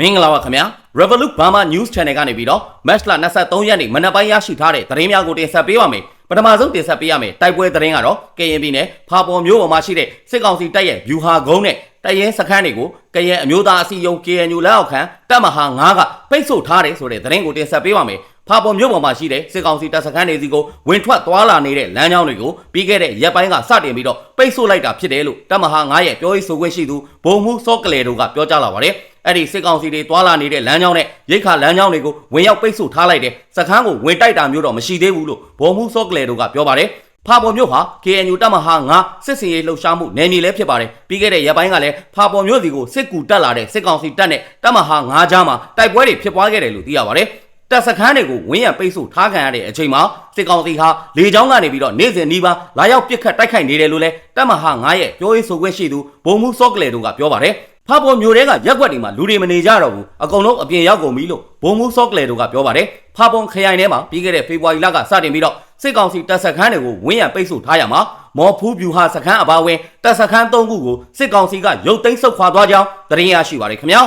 မင်္ဂလာပါခင်ဗျာ Revolut Burma News Channel ကနေပြီးတော့ Match လ23ရက်နေ့မနက်ပိုင်းရရှိထားတဲ့သတင်းများကိုတင်ဆက်ပေးပါမယ်ပထမဆုံးတင်ဆက်ပေးရမယ်တိုက်ပွဲသတင်းကတော့ကရင်ပြည်နယ်ဖာပေါ်မြို့ပေါ်မှာရှိတဲ့စစ်ကောင်စီတပ်ရဲ့ဗျူဟာကုန်းနဲ့တရဲစခန်းတွေကိုကရင်အမျိုးသားအစည်းအရုံး KNU လက်အောက်ခံတပ်မဟာ9ကပိတ်ဆို့ထားတယ်ဆိုတဲ့သတင်းကိုတင်ဆက်ပေးပါမယ် ဖာပေါ်မြို့ပေါ်မှာရှိတဲ့စစ်ကောင်စီတပ်စခန်းတွေစီကိုဝင်ထွက်သွားလာနေတဲ့လမ်းကြောင်းတွေကိုပြီးခဲ့တဲ့ရက်ပိုင်းကစတင်ပြီးတော့ပိတ်ဆို့လိုက်တာဖြစ်တယ်လို့တပ်မဟာ9ရဲ့ပြောရေးဆိုခွင့်ရှိသူဗိုလ်မှူးစောကလေတို့ကပြောကြားလာပါတယ်အဲ့ဒီစစ်ကောင်စီတွေတွာလာနေတဲ့လမ်းကြောင်းနဲ့ရိတ်ခါလမ်းကြောင်းတွေကိုဝင်ရောက်ပိတ်ဆို့ထားလိုက်တဲ့စခန်းကိုဝင်တိုက်တာမျိုးတော့မရှိသေးဘူးလို့ဗိုလ်မှူးစောကလေတို့ကပြောပါတယ်ဖာပေါ်မြို့ဟာ KNU တပ်မဟာ9စစ်စင်ရေးလှုပ်ရှားမှုနယ်မြေလည်းဖြစ်ပါတယ်ပြီးခဲ့တဲ့ရက်ပိုင်းကလည်းဖာပေါ်မြို့စီကိုစစ်ကူတက်လာတဲ့စစ်ကောင်စီတပ်နဲ့တပ်မဟာ9ကြားမှာတိုက်ပွဲတွေဖြစ်ပွားခဲ့တယ်လို့သိရပါတယ် တပ်စခန်းတွေကိုဝင်းရံပိတ်ဆို့ထားခံရတဲ့အချိန်မှာစစ်ကောင်စီဟာလေကြောင်းကနေပြီးတော့နေ့စဉ်နီးပါးလာရောက်ပစ်ခတ်တိုက်ခိုက်နေတယ်လို့လည်းတပ်မဟာ9ရဲ့ပြောရေးဆိုခွင့်ရှိသူဗိုလ်မှူးစောကလေတို့ကပြောပါတယ်ဖာပေါ်မျိုးတွေကရက်ွက်တွေမှာလူတွေမနေကြတော့ဘူးအကုန်လုံးအပြင်ရောက်ကုန်ပြီလို့ဘုံမူစောကလေတို့ကပြောပါတယ်ဖာပေါ်ခရိုင်ထဲမှာပြီးခဲ့တဲ့ဖေဖော်ဝါရီလကစတင်ပြီးတော့စစ်ကောင်စီတပ်စခန်းတွေကိုဝင်းရံပိတ်ဆို့ထားရမှာမော်ဖူးဗျူဟာစခန်းအပါအဝင်တပ်စခန်း၃ခုကိုစစ်ကောင်စီကရုတ်သိမ်းဆုတ်ခွာသွားကြောင်းသတင်းရရှိပါတယ်ခင်ဗျာ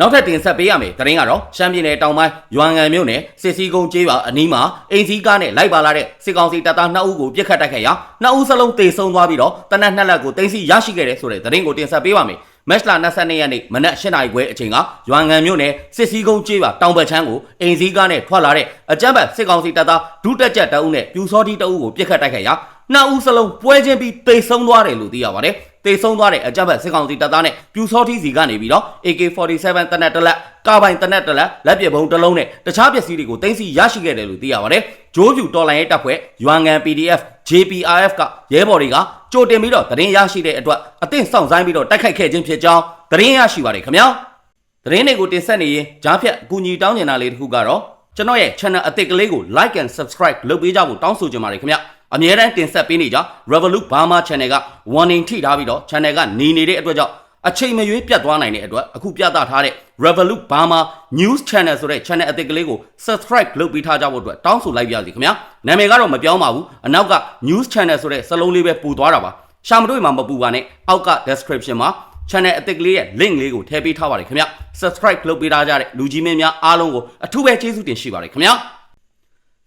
နောက်ထပ်တင်ဆက်ပေးရမယ်တရင်ကတော့ရှမ်းပြည်နယ်တောင်ပိုင်းရွာငံမြို့နယ်စစ်စည်းကုန်းကျေးရွာအနီးမှာအိမ်စီးကားနဲ့လိုက်ပါလာတဲ့စစ်ကောင်စီတပ်သား2ဦးကိုပြစ်ခတ်တိုက်ခိုက်ရာ2ဦးစလုံးတေဆုံးသွားပြီးတော့တနက်နှစ်လက်ကိုတင်စီရရှိခဲ့တဲ့ဆိုတဲ့တရင်ကိုတင်ဆက်ပေးပါမယ်မက်လ22ရက်နေ့မနက်၈နာရီခွဲအချိန်ကရွာငံမြို့နယ်စစ်စည်းကုန်းကျေးရွာတောင်ဘက်ချမ်းကိုအိမ်စီးကားနဲ့ထွက်လာတဲ့အကြမ်းဖက်စစ်ကောင်စီတပ်သားဒုတက်ကြက်တအုပ်နဲ့ပြူစောတိတအုပ်ကိုပြစ်ခတ်တိုက်ခိုက်ရာ နှစ်ဦးစလုံးပွဲချင်းပြီးတိတ်ဆုံးသွားတယ်လို့သိရပါတယ်။တိတ်ဆုံးသွားတဲ့အကြမ်းဖက်စစ်ကောင်စီတပ်သားနဲ့ပြူစောတိစီကနေပြီးတော့ AK47 တနက်တလက်ကာပိုင်တနက်တလက်လက်ပစ်ဘုံတစ်လုံးနဲ့တခြားပစ္စည်းတွေကိုတင်စီရရှိခဲ့တယ်လို့သိရပါတယ်။ဂျိုးပြူတော်လိုင်းရဲ့တပ်ဖွဲ့ရွာငံ PDF JPRF ကရဲဘော်တွေကကြိုတင်ပြီးတော့သတင်းရရှိတဲ့အတွက်အသင့်စောင့်ဆိုင်းပြီးတော့တိုက်ခိုက်ခဲ့ခြင်းဖြစ်ကြောင်းသတင်းရရှိပါတယ်ခင်ဗျာ။သတင်းတွေကိုတင်ဆက်နေရင်ဂျားဖြတ်အကူအညီတောင်းနေတာလေးတစ်ခုကတော့ကျွန်တော်ရဲ့ channel အသစ်ကလေးကို like and subscribe လုပ်ပေးကြဖို့တောင်းဆိုချင်ပါတယ်ခင်ဗျာ။ အမြဲတမ်းတင်ဆက်ပေးနေကြ Revolut Burma Channel က warning ထိထားပြီးတော့ channel ကနေနေတဲ့အတွက်ကြောင့်အချိန်မရွေးပြတ်သွားနိုင်တဲ့အတွက်အခုပြသထားတဲ့ Revolut Burma News Channel ဆိုတဲ့ channel အသစ်ကလေးကို subscribe လုပ်ပေးထားကြဖို့အတွက်တောင်းဆိုလိုက်ပါရစေခင်ဗျာနာမည်ကတော့မပြောင်းပါဘူးအနောက်က News Channel ဆိုတဲ့စလုံးလေးပဲပူသွားတာပါရှာမတွေ့မှာမပူပါနဲ့အောက်က description မှာ channel အသစ်ကလေးရဲ့ link လေးကိုထည့်ပေးထားပါတယ်ခင်ဗျ subscribe လုပ်ပေးထားကြတဲ့လူကြီးမင်းများအားလုံးကိုအထူးပဲကျေးဇူးတင်ရှိပါတယ်ခင်ဗျာ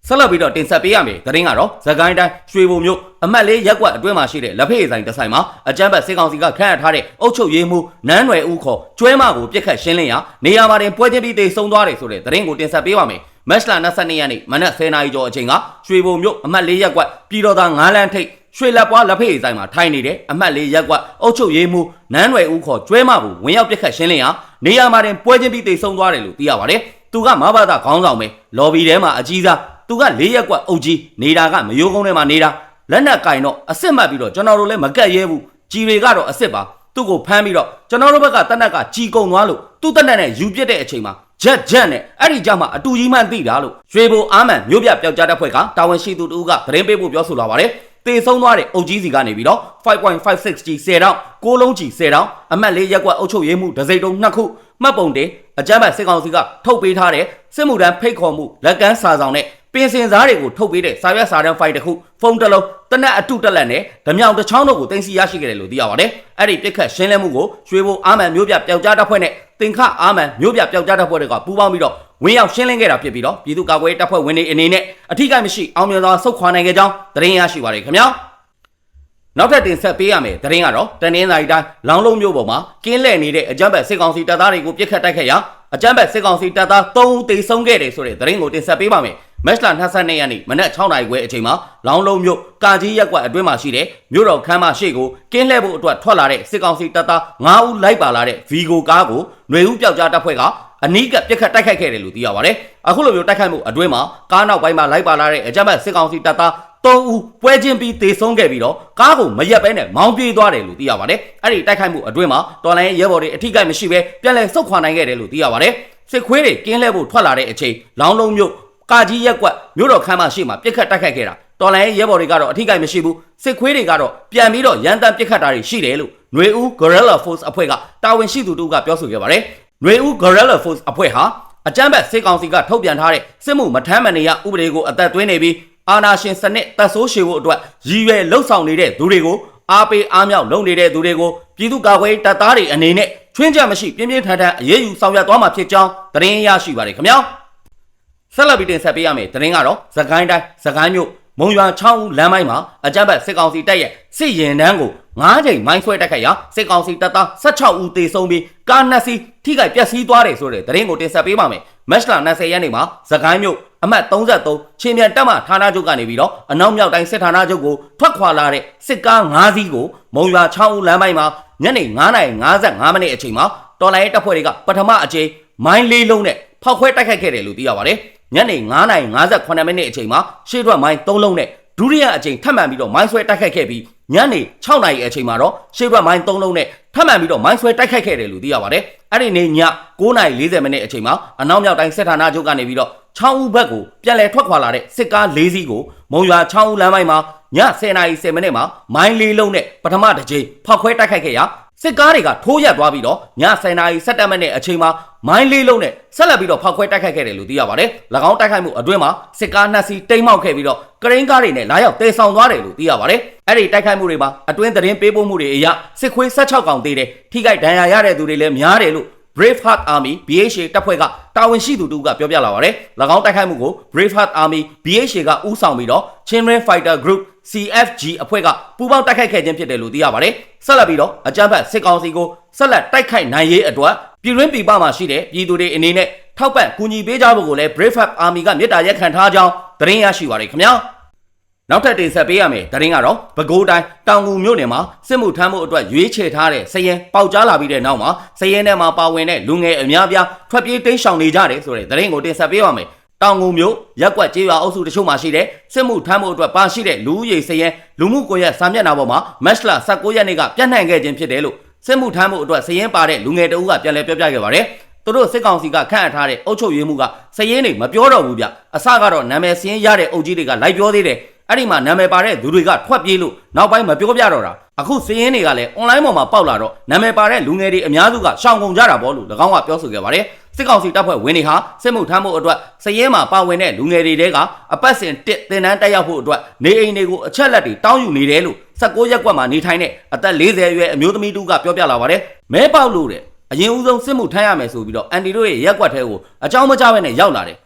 ဆက်လက်ပြီးတော့တင်ဆက်ပေးရမယ်သတင်းကတော့သခိုင်းတိုင်းရွှေဘုံမြို့အမတ်လေးရက်ကွက်အတွင်းမှာရှိတဲ့လက်ဖေးဆိုင်တစ်ဆိုင်မှာအကြမ်းဖက်စစ်ကောင်စီကခန့်အပ်ထားတဲ့အုပ်ချုပ်ရေးမှူးနန်းနွယ်ဦးခေါ်ကျွဲမကိုပြစ်ခတ်ရှင်းလင်းရာနေရာမှာတင်ပွဲချင်းပြီးတေဆုံးသွားတယ်ဆိုတဲ့သတင်းကိုတင်ဆက်ပေးပါမယ်မက်လ22ရက်နေ့မနက်10:00နာရီကျော်အချိန်ကရွှေဘုံမြို့အမတ်လေးရက်ကွက်ပြည်တော်သား9လမ်းထိပ်ရွှေလက်ပွားလက်ဖေးဆိုင်မှာထိုင်နေတဲ့အမတ်လေးရက်ကွက်အုပ်ချုပ်ရေးမှူးနန်းနွယ်ဦးခေါ်ကျွဲမကိုဝင်ရောက်ပြစ်ခတ်ရှင်းလင်းရာနေရာမှာတင်ပွဲချင်းပြီးတေဆုံးသွားတယ်လို့သိရပါတယ်သူကမဘာသာခေါင်းဆောင်ပဲလော်ဘီထဲမှာအကြီးစား သူက၄ရက်ကွက်အုပ်ကြီးနေတာကမယိုးကုန်းထဲမှာနေတာလက်နက်ကင်တော့အစ်စ်မှတ်ပြီးတော့ကျွန်တော်တို့လည်းမကတ်ရဲဘူးကြီးတွေကတော့အစ်စ်ပါသူ့ကိုဖမ်းပြီးတော့ကျွန်တော်တို့ဘက်ကတနက်ကကြီးကုံသွားလို့သူ့တနက်နဲ့ယူပြစ်တဲ့အချိန်မှာဂျက်ဂျက်နဲ့အဲ့ဒီကြမှာအတူကြီးမှန်သိတာလို့ရွှေဘုံအာမန်မြို့ပြပျောက်ကြားတဲ့ဖွဲ့ကတာဝန်ရှိသူတူကသတင်းပေးဖို့ပြောဆိုလာပါတယ်တေဆုံးသွားတဲ့အုပ်ကြီးစီကနေပြီးတော့ 5.56G 10တောင်း6လုံးကြီး10တောင်းအမှတ်လေးရက်ကွက်အုပ်ချုပ်ရေးမှုဒစိမ့်တုံနှစ်ခုမှတ်ပုံတင်အကြမ်းဖက်စစ်ကောင်စီကထုတ်ပေးထားတဲ့စစ်မှုထမ်းဖိတ်ခေါ်မှုလက်ကမ်းစာဆောင်နဲ့ ပင်စင်စားတွေကိုထုတ်ပေးတဲ့စာရွက်စာတမ်းဖိုင်တစ်ခုဖုန်းတစ်လုံးတနက်အတုတက်လက်နဲ့ဓမြောင်တစ်ချောင်းတို့ကိုတင်စီရရှိခဲ့တယ်လို့သိရပါတယ်။အဲ့ဒီပြစ်ခတ်ရှင်းလင်းမှုကိုရွှေဘိုအာမန်မျိုးပြပျောက်ကြားတပ်ဖွဲ့နဲ့တင်ခအာမန်မျိုးပြပျောက်ကြားတပ်ဖွဲ့တွေကပူးပေါင်းပြီးတော့ဝင်ရောက်ရှင်းလင်းခဲ့တာဖြစ်ပြီးတော့ပြည်သူ့ကာကွယ်ရေးတပ်ဖွဲ့ဝင်တွေအနေနဲ့အထူးကိမရှိအောင်မြင်စွာဆုတ်ခွာနိုင်ခဲ့ကြောင်းသတင်းရရှိပါတယ်ခင်ဗျာ။နောက်ထပ်တင်ဆက်ပေးရမယ်တရင်ကတော့တနင်္လာရီတိုင်းလောင်းလုံးမြို့ပေါ်မှာကင်းလှည့်နေတဲ့အကြမ်းဖက်စစ်ကောင်စီတပ်သားတွေကိုပြစ်ခတ်တိုက်ခတ်ရာအကြမ်းဖက်စစ်ကောင်စီတပ်သား3ဦးသေဆုံးခဲ့တယ်ဆိုတဲ့တရင်ကိုတင်ဆက်ပေးပါမယ် မက်လ22ရက်နေ့မနက်6နာရီခွဲအချိန်မှာလောင်းလုံးမြို့ကာကြီးရက်ကွက်အတွင်းမှာရှိတဲ့မြို့တော်ခမ်းမရှိကိုကင်းလှည့်ဖို့အတွက်ထွက်လာတဲ့စစ်ကောင်စီတပ်သား9ဦးလိုက်ပါလာတဲ့ဗီဂိုကားကိုຫນွေဦးပျောက်ကြားတပ်ဖွဲ့ကအနီးကပြစ်ခတ်တိုက်ခိုက်ခဲ့တယ်လို့သိရပါတယ်အခုလိုမျိုးတိုက်ခိုက်မှုအတွင်းမှာကားနောက်ပိုင်းမှာလိုက်ပါလာတဲ့အကြမ်းဖက်စစ်ကောင်စီတပ်သား၃ဦးပွဲချင်းပြီးတေဆုံးခဲ့ပြီးတော့ကားကိုမရက်ပဲနဲ့မောင်းပြေးသွားတယ်လို့သိရပါတယ်။အဲ့ဒီတိုက်ခိုက်မှုအတွင်းမှာတော်လိုင်းရဲဘော်တွေအထိကိမရှိပဲပြန်လည်ဆုတ်ခွာနိုင်ခဲ့တယ်လို့သိရပါတယ်။စစ်ခွေးတွေကင်းလဲဖို့ထွက်လာတဲ့အချိန်လောင်းလုံးမြို့ ကာကြီးရက်ကွက်မြို့တော်ခမ်းမရှိမှာပြစ်ခတ်တိုက်ခိုက်ခဲ့တာတော်လိုင်းရဲဘော်တွေကတော့အထိကိမရှိဘူးစစ်ခွေးတွေကတော့ပြန်ပြီးတော့ရန်တမ်းပြစ်ခတ်တာတွေရှိတယ်လို့ຫນွေဦး Guerrilla Force အဖွဲ့ကတာဝန်ရှိသူတို့ကပြောဆိုခဲ့ပါတယ်။ຫນွေဦး Guerrilla Force အဖွဲ့ဟာအကြမ်းဖက်စစ်ကောင်စီကထုတ်ပြန်ထားတဲ့စစ်မှုမထမ်းမနေရဥပဒေကိုအသက်သွင်းနေပြီးအာနာရှင်စနစ်တပ်ဆိုးရှည်ဖို့အတွက်ရည်ရွယ်လှုပ်ဆောင်နေတဲ့သူတွေကိုအားပေးအားမြောက်လုပ်နေတဲ့သူတွေကိုပြည်သူ့ကာကွယ်တပ်သားတွေအနေနဲ့ ချွင်းချက်မရှိပြင်းပြင်းထန်ထန်အရေးယူဆောင်ရွက်သွားမှာဖြစ်ကြောင်းသတင်းရရှိပါတယ်ခင်ဗျာ ဆက်လက်ပြီးတင်ဆက်ပေးရမယ်သတင်းကတော့သကိုင်းတိုင်းသကိုင်းမြို့မုံရွာချောင်းဦးလမ်းပိုင်းမှာအကြမ်းဖက်စစ်ကောင်စီတပ်ရဲ့စစ်ရင်တန်းကို9ချိန်မိုင်းဆွဲတိုက်ခိုက်ရာစစ်ကောင်စီတပ်သား16ဦးသေဆုံးပြီးကားနှစ်စီးထိခိုက်ပျက်စီးသွားတယ်ဆိုတဲ့သတင်းကိုတင်ဆက်ပေးပါမယ်မက်စလာ20ရက်နေ့မှာသကိုင်းမြို့အမှတ်33ချင်းမြန်တပ်မဌာနချုပ်ကနေပြီးတော့အနောက်မြောက်တိုင်းစစ်ဌာနချုပ်ကိုထွက်ခွာလာတဲ့စစ်ကား9စီးကိုမုံရွာချောင်းဦးလမ်းပိုင်းမှာညနေ9:55မိနစ်အချိန်မှာတော်လိုင်းတပ်ဖွဲ့တွေကပထမအကြိမ်မိုင်းလေးလုံးနဲ့ဖောက်ခွဲတိုက်ခိုက်ခဲ့တယ်လို့သိရပါတယ် ညနေ9:58မိနစ်အချိန်မှာရှေ့ထွက်မိုင်း3လုံးနဲ့ဒုတိယအကြိမ်ထပ်မံပြီးတော့မိုင်းဆွဲတိုက်ခိုက်ခဲ့ပြီးညနေ6နာရီအချိန်မှာတော့ရှေ့ဘက်မိုင်း3လုံးနဲ့ထပ်မံပြီးတော့မိုင်းဆွဲတိုက်ခိုက်ခဲ့တယ်လို့သိရပါတယ်။အဲ့ဒီနေ့ည9:40မိနစ်အချိန်မှာအနောက်မြောက်တိုင်းစစ်ဌာနချုပ်ကနေပြီးတော့ချောင်းဦးဘက်ကိုပြန်လည်ထွက်ခွာလာတဲ့စစ်ကား၄စီးကိုမုံရွာချောင်းဦးလမ်းပိုင်းမှာည10:10မိနစ်မှာမိုင်းလေးလုံးနဲ့ပထမတစ်ကြိမ်ဖောက်ခွဲတိုက်ခိုက်ခဲ့ရာ စစ်ကားတွေကထိုးရက်သွားပြီးတော့ည10:17မိနစ်အချိန်မှာမိုင်းလေးလုံးနဲ့ဆက်လက်ပြီးတော့ဖောက်ခွဲတိုက်ခိုက်ခဲ့တယ်လို့သိရပါတယ်။၎င်းတိုက်ခိုက်မှုအတွင်းမှာစစ်ကားနှစ်စီးတိမ်းမောက်ခဲ့ပြီးတော့ကရိန်းကားတွေနဲ့လာရောက်တေဆောင်သွားတယ်လို့သိရပါတယ်။အဲ့ဒီတိုက်ခိုက်မှုတွေမှာအတွင်းသတင်းပေးပို့မှုတွေအရစစ်ခွေး16កောင်သေးတယ်ထိခိုက်ဒဏ်ရာရတဲ့သူတွေလည်းများတယ်လို့ Brave Heart Army BHA တပ်ဖွဲ့ကတာဝန်ရှိသူတူကပြောပြလာပါတယ်။၎င်းတိုက်ခိုက်မှုကို Brave Heart Army BHA ကဦးဆောင်ပြီးတော့ Chinran Fighter Group CFG အဖွဲ့ကပူးပေါင်းတိုက်ခိုက်ခဲ့ခြင်းဖြစ်တယ်လို့သိရပါတယ်။ဆက်လက်ပြီးတော့အကြမ်းဖက်စစ်ကောင်စီကိုဆက်လက်တိုက်ခိုက်နိုင်ရေးအတွက်ပြည်တွင်းပြည်ပမှာရှိတဲ့ပြည်သူတွေအနေနဲ့ထောက်ပံ့ကူညီပေးကြဖို့ကိုလည်း Brave Heart Army ကမြစ်တာရက်ခံထားကြောင်းသတင်းရရှိပါရခင်ဗျာ။ နောက်ထပ်တင်ဆက်ပေးရမယ်သတင်းကတော့ပဲခူးတိုင်းတောင်ငူမြို့နယ်မှာစစ်မှုထမ်းမှုအတွက်ရွေးချယ်ထားတဲ့စရင်ပေါက်ကြားလာပြီးတဲ့နောက်မှာစရင်ထဲမှာပါဝင်တဲ့လူငယ်အများပြားထွက်ပြေးတိမ်းရှောင်နေကြတယ်ဆိုတဲ့သတင်းကိုတင်ဆက်ပေးပါမယ်။တောင်ငူမြို့ရက်ကွက်ကျေးရွာအုပ်စုတချို့မှာရှိတဲ့စစ်မှုထမ်းမှုအတွက်ပါရှိတဲ့လူဦးရေစရင်လူမှုကွန်ရက်စာမျက်နှာပေါ်မှာမတ်လ19ရက်နေ့ကပြန့်နှံ့ခဲ့ခြင်းဖြစ်တယ်လို့စစ်မှုထမ်းမှုအတွက်စရင်ပါတဲ့လူငယ်တအုပ်ကပြန်လည်ပြောပြခဲ့ပါတယ်။သူတို့စစ်ကောင်စီကခန့်အပ်ထားတဲ့အုပ်ချုပ်ရေးမှုကစရင်တွေမပြောတော့ဘူးဗျအစကတော့နာမည်စရင်ရတဲ့အုပ်ကြီးတွေကလိုက်ပြောသေးတယ် အဲ့ဒီမှာနာမည်ပါတဲ့သူတွေကထွက်ပြေးလို့နောက်ပိုင်းမပြောပြတော့တာအခုစရင်တွေကလည်း online ပေါ်မှာပေါက်လာတော့နာမည်ပါတဲ့လူငယ်တွေအများစုကရှောင်ကုန်ကြတာပေါ့လို့၎င်းကပြောဆိုခဲ့ပါတယ်စစ်ကောင်စီတပ်ဖွဲ့ဝင်တွေဟာစစ်မှုထမ်းမှုအတွက်စရင်မှာပါဝင်တဲ့လူငယ်တွေတဲကအပတ်စဉ်တစ်တင်တန်းတက်ရောက်ဖို့အတွက်နေအိမ်တွေကိုအချက်လက်တွေတောင်းယူနေတယ်လို့16ရက်ကွက်မှာနေထိုင်တဲ့အသက်40အရွယ်အမျိုးသမီးတူကပြောပြလာပါတယ်မဲပေါက်လို့တဲ့အရင်ဦးဆုံးစစ်မှုထမ်းရမယ်ဆိုပြီးတော့အန်တီတို့ရဲ့ရက်ကွက်ထဲကိုအကြောင်းမကြားဘဲနဲ့ရောက်လာတယ်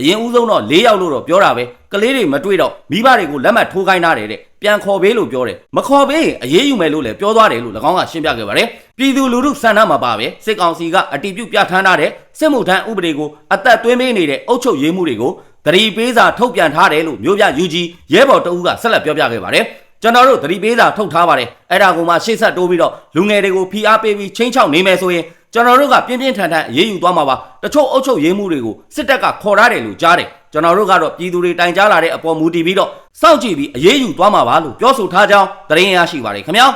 အရင်ဦးဆုံးတော့၄ယောက်လို့တော့ပြောတာပဲကလေးတွေမတွေ့တော့မိဘတွေကိုလက်မှတ်ထိုးခိုင်းထားတယ်တဲ့ပြန်ခေါ်ပေးလို့ပြောတယ်မခေါ်ပေးရင်အေးအေးယူမယ်လို့လည်းပြောသွားတယ်လို့၎င်းကရှင်းပြခဲ့ပါတယ်ပြည်သူလူထုစံနှမှာပါပဲစစ်ကောင်စီကအတီးပြုတ်ပြဋ္ဌာန်းထားတဲ့စစ်မှုထမ်းဥပဒေကိုအသက်သွင်းပေးနေတဲ့အုပ်ချုပ်ရေးမှုတွေကိုသတိပေးစာထုတ်ပြန်ထားတယ်လို့မျိုးပြယူကြီးရဲဘော်တအူးကဆက်လက်ပြောပြခဲ့ပါတယ်ကျွန်တော်တို့သတိပေးစာထုတ်ထားပါတယ်အဲ့ဒါကိုမှရှေ့ဆက်တိုးပြီးတော့လူငယ်တွေကိုဖိအားပေးပြီးချင်းချောက်နေမယ်ဆိုရင် ကျွန်တော်တို့ကပြင်းပြင်းထန်ထန်အေးအေးယူသွားမှာပါတချို့အုပ်ချုပ်ရေးမှုတွေကိုစစ်တပ်ကခေါ်ထားတယ်လို့ကြားတယ်ကျွန်တော်တို့ကတော့ပြည်သူတွေတိုင်ကြားလာတဲ့အပေါ်မူတည်ပြီးတော့စောင့်ကြည့်ပြီးအေးအေးယူသွားမှာပါလို့ပြောဆိုထားကြောင်းသတင်းရရှိပါတယ်ခင်ဗျာ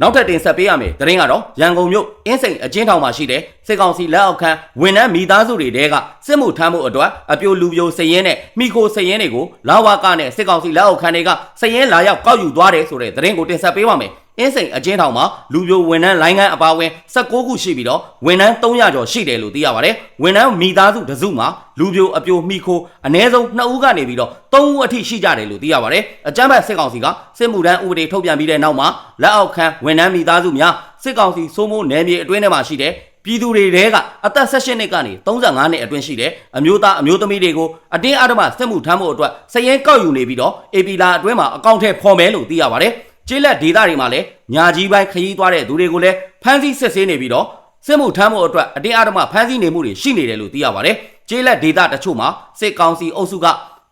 နောက်ထပ်တင်ဆက်ပေးရမယ်သတင်းကတော့ရန်ကုန်မြို့အင်းစိန်အချင်းထောင်မှာရှိတဲ့စစ်ကောင်စီလက်အောက်ခံဝန်ထမ်းမိသားစုတွေတဲကစစ်မှုထမ်းမှုအတွက်အပြိုလူပြိုစည်ရင်နဲ့မိခိုစည်ရင်တွေကိုလာဝကနဲ့စစ်ကောင်စီလက်အောက်ခံတွေကစည်ရင်လာရောက်ကောက်ယူသွားတယ်ဆိုတဲ့သတင်းကိုတင်ဆက်ပေးပါမယ် အင်းစိန်အချင်းထောင်မှာလူပြိုဝန်ထမ်းလိုင်းကန်းအပါအဝင်16ခုရှိပြီးတော့ဝန်ထမ်း300ကျော်ရှိတယ်လို့သိရပါတယ်ဝန်ထမ်းမိသားစုတစုမှာလူပြိုအပြိုမိခိုအ ਨੇ ဆုံး2ဦးကနေပြီးတော့3ဦးအထိရှိကြတယ်လို့သိရပါတယ်အကြမ်းဖက်စစ်ကောင်စီကစစ်မှုထမ်းဥပဒေထုတ်ပြန်ပြီးတဲ့နောက်မှာလက်အောက်ခံဝန်ထမ်းမိသားစုများစစ်ကောင်စီစိုးမိုးနယ်မြေအတွင်းထဲမှာရှိတဲ့ပြည်သူတွေတဲကအသက်16နှစ်ကနေ35နှစ်အတွင်းရှိတဲ့အမျိုးသားအမျိုးသမီးတွေကိုအတင်းအဓမ္မစစ်မှုထမ်းဖို့အတွက်စည်ရင်ကောက်ယူနေပြီးတော့ AP လာအတွင်းမှာအကောင့်ထဲဖော်မယ်လို့သိရပါတယ်။ ကျေးလက်ဒေသတွေမှာလည်းညာကြီးပိုင်းခရီးသွားတဲ့သူတွေကိုလည်းဖမ်းဆီးစစ်ဆေးနေပြီးတော့စစ်မှုထမ်းဖို့အတွက်အတင်းအဓမ္မဖမ်းဆီးနေမှုတွေရှိနေတယ်လို့သိရပါတယ်။ကျေးလက်ဒေသတချို့မှာစစ်ကောင်စီအုပ်စုက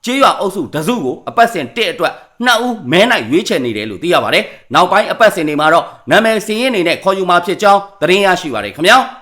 ကျေးရွာအုပ်စုတစုကိုအပတ်စဉ်တစ်အတွက်နှစ်ဦးမဲနိုင်ရွေးချယ်နေတယ်လို့သိရပါတယ်။နောက်ပိုင်းအပတ်စဉ်တွေမှာတော့နာမည်စည်ရင်းနေနဲ့ခေါ်ယူမှာဖြစ်ကြောင်းသတင်းရရှိပါတယ်ခင်ဗျာ။